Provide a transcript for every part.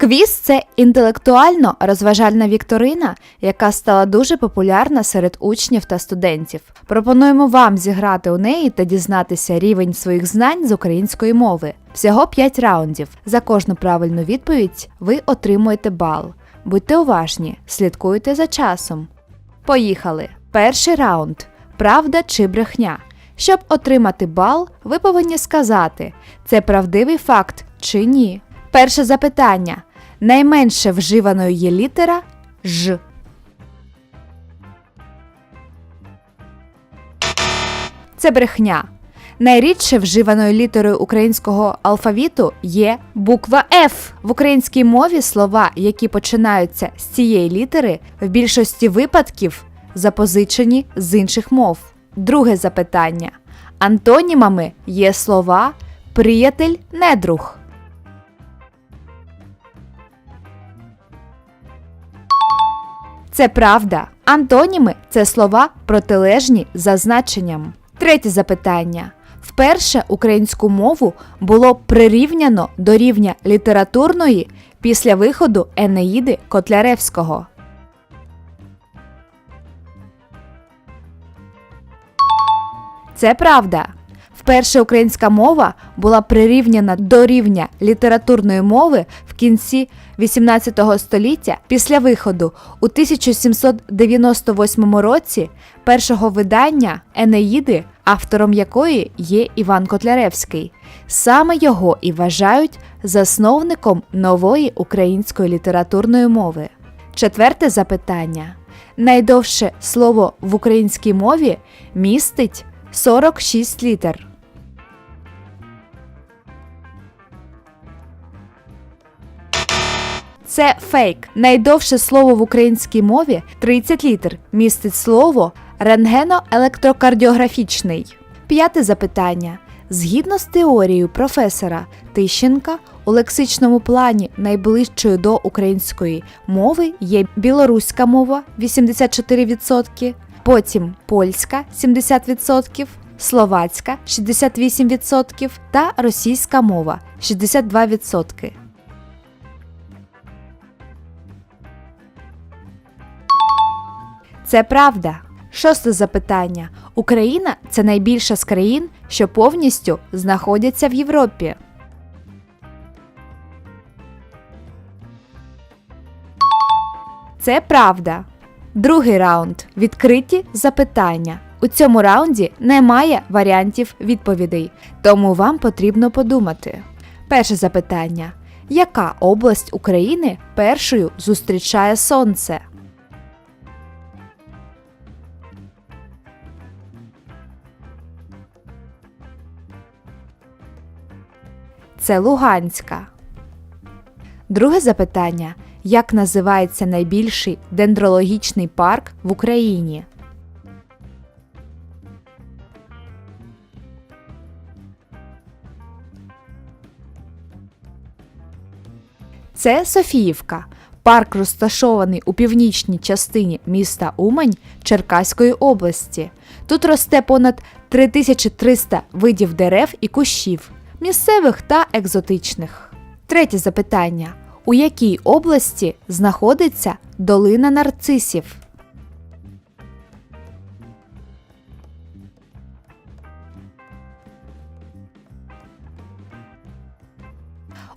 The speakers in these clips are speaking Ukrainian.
Квіз це інтелектуально розважальна вікторина, яка стала дуже популярна серед учнів та студентів. Пропонуємо вам зіграти у неї та дізнатися рівень своїх знань з української мови. Всього 5 раундів. За кожну правильну відповідь ви отримуєте бал. Будьте уважні, слідкуйте за часом. Поїхали! Перший раунд. Правда чи брехня? Щоб отримати бал, ви повинні сказати, це правдивий факт чи ні. Перше запитання. Найменше вживаною є літера Ж. Це брехня. Найрідше вживаною літерою українського алфавіту є буква Ф. В українській мові слова, які починаються з цієї літери, в більшості випадків запозичені з інших мов. Друге запитання. Антонімами є слова приятель, недруг. Це правда. Антоніми це слова протилежні за значенням. Третє запитання. Вперше українську мову було прирівняно до рівня літературної після виходу Енеїди Котляревського. Це правда. Вперше українська мова була прирівняна до рівня літературної мови в кінці 18 століття після виходу у 1798 році першого видання Енеїди, автором якої є Іван Котляревський. Саме його і вважають засновником нової української літературної мови. Четверте запитання. Найдовше слово в українській мові містить 46 літер. Це фейк. Найдовше слово в українській мові 30 літер. Містить слово рентгено-електрокардіографічний. П'яте запитання. Згідно з теорією професора Тищенка, у лексичному плані найближчою до української мови є білоруська мова 84%, потім польська 70%, словацька 68% та російська мова 62%. Це правда. Шосте запитання. Україна це найбільша з країн, що повністю знаходяться в Європі. Це правда. Другий раунд. Відкриті запитання. У цьому раунді немає варіантів відповідей, тому вам потрібно подумати. Перше запитання. Яка область України першою зустрічає сонце? Це Луганська. Друге запитання: як називається найбільший дендрологічний парк в Україні? Це Софіївка. Парк розташований у північній частині міста Умань Черкаської області. Тут росте понад 3300 видів дерев і кущів, місцевих та екзотичних. Третє запитання: у якій області знаходиться долина нарцисів?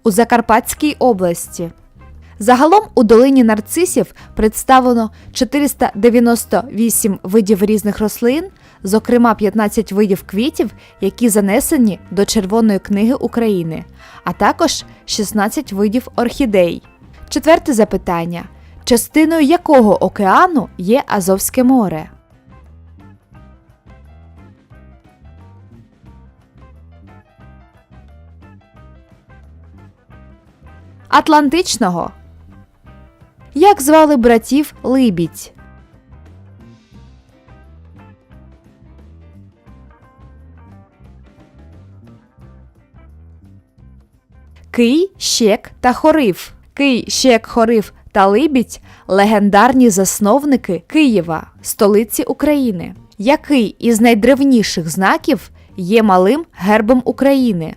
У Закарпатській області. Загалом у долині нарцисів представлено 498 видів різних рослин, зокрема 15 видів квітів, які занесені до Червоної книги України, а також 16 видів орхідей. Четверте запитання: частиною якого океану є Азовське море? Атлантичного. Як звали братів Либідь? Кий, Щек та Хорив. Кий, Щек, Хорив та Либідь легендарні засновники Києва, столиці України. Який із найдревніших знаків є малим гербом України?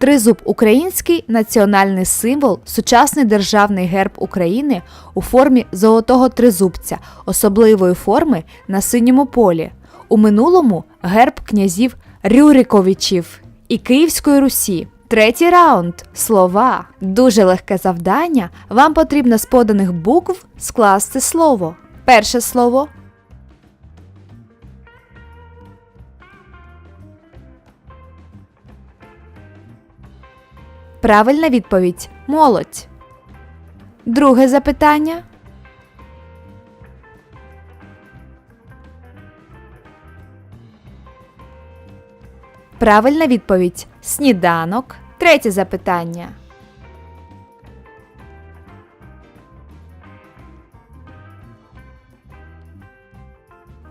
Тризуб український національний символ, сучасний державний герб України у формі золотого тризубця, особливої форми на синьому полі. У минулому герб князів Рюриковичів і Київської Русі. Третій раунд слова. Дуже легке завдання. Вам потрібно з поданих букв скласти слово. Перше слово Правильна відповідь молодь. Друге запитання. Правильна відповідь сніданок. Третє запитання.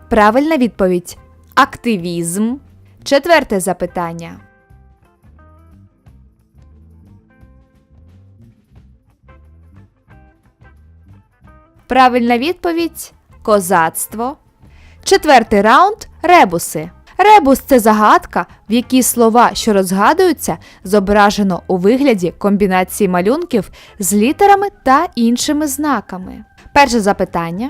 Правильна відповідь активізм. Четверте запитання. Правильна відповідь козацтво. Четвертий раунд ребуси. Ребус це загадка, в якій слова, що розгадуються, зображено у вигляді комбінації малюнків з літерами та іншими знаками. Перше запитання.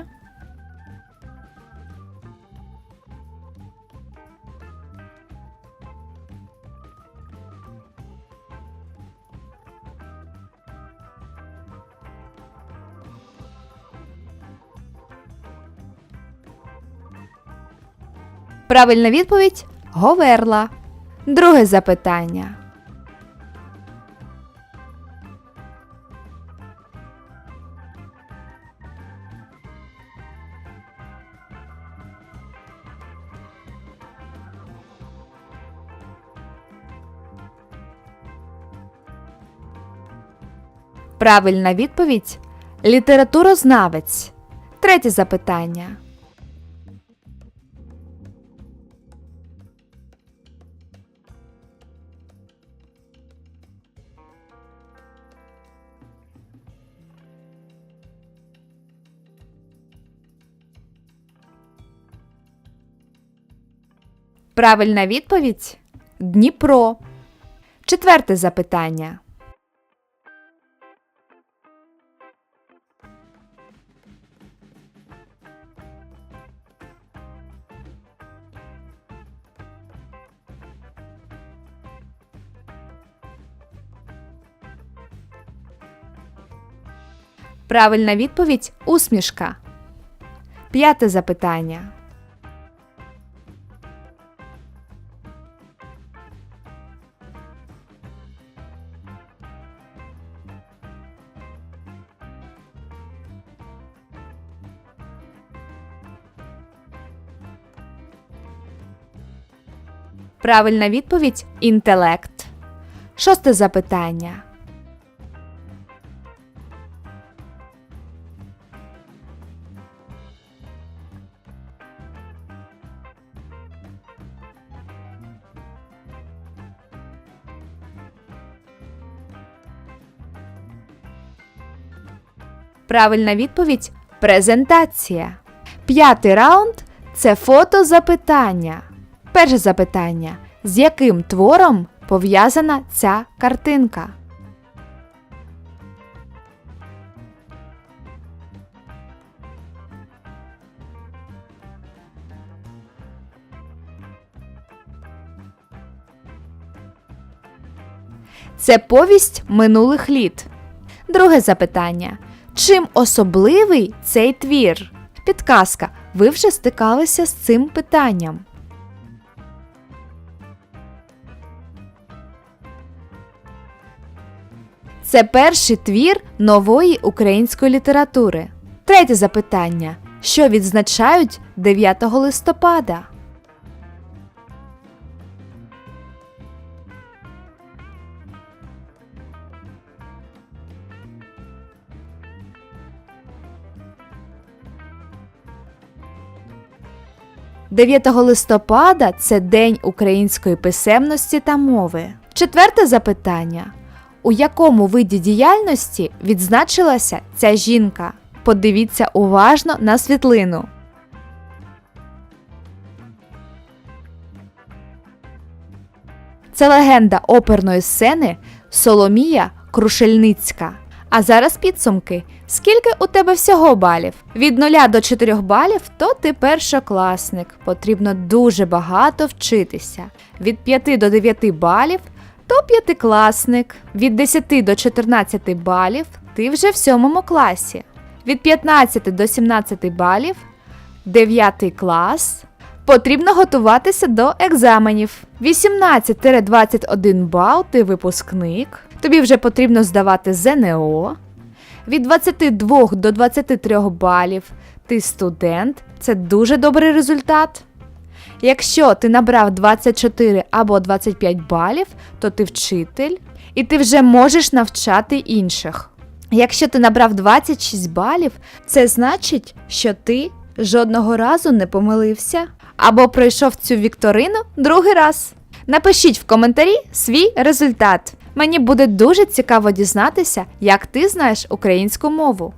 Правильна відповідь Говерла. Друге запитання. Правильна відповідь літературознавець. Третє запитання. Правильна відповідь Дніпро. Четверте запитання. Правильна відповідь усмішка. П'яте запитання. Правильна відповідь інтелект. Шосте запитання. Правильна відповідь презентація. П'ятий раунд це фото запитання. Перше запитання: з яким твором пов'язана ця картинка? Це повість минулих літ. Друге запитання. Чим особливий цей твір? Підказка. Ви вже стикалися з цим питанням. Це перший твір нової української літератури. Третє запитання. Що відзначають 9 листопада? Дев'ятого листопада це День української писемності та мови. Четверте запитання. У якому виді діяльності відзначилася ця жінка? Подивіться уважно на світлину. Це легенда оперної сцени Соломія Крушельницька. А зараз підсумки. Скільки у тебе всього балів? Від 0 до 4 балів, то ти першокласник. Потрібно дуже багато вчитися. Від 5 до 9 балів, то п'ятикласник. Від 10 до 14 балів ти вже в 7 класі. Від 15 до 17 балів 9 клас. Потрібно готуватися до екзаменів. 18-21 бал ти випускник. Тобі вже потрібно здавати ЗНО. Від 22 до 23 балів ти студент. Це дуже добрий результат. Якщо ти набрав 24 або 25 балів, то ти вчитель і ти вже можеш навчати інших. Якщо ти набрав 26 балів, це значить, що ти жодного разу не помилився або пройшов цю вікторину другий раз. Напишіть в коментарі свій результат. Мені буде дуже цікаво дізнатися, як ти знаєш українську мову.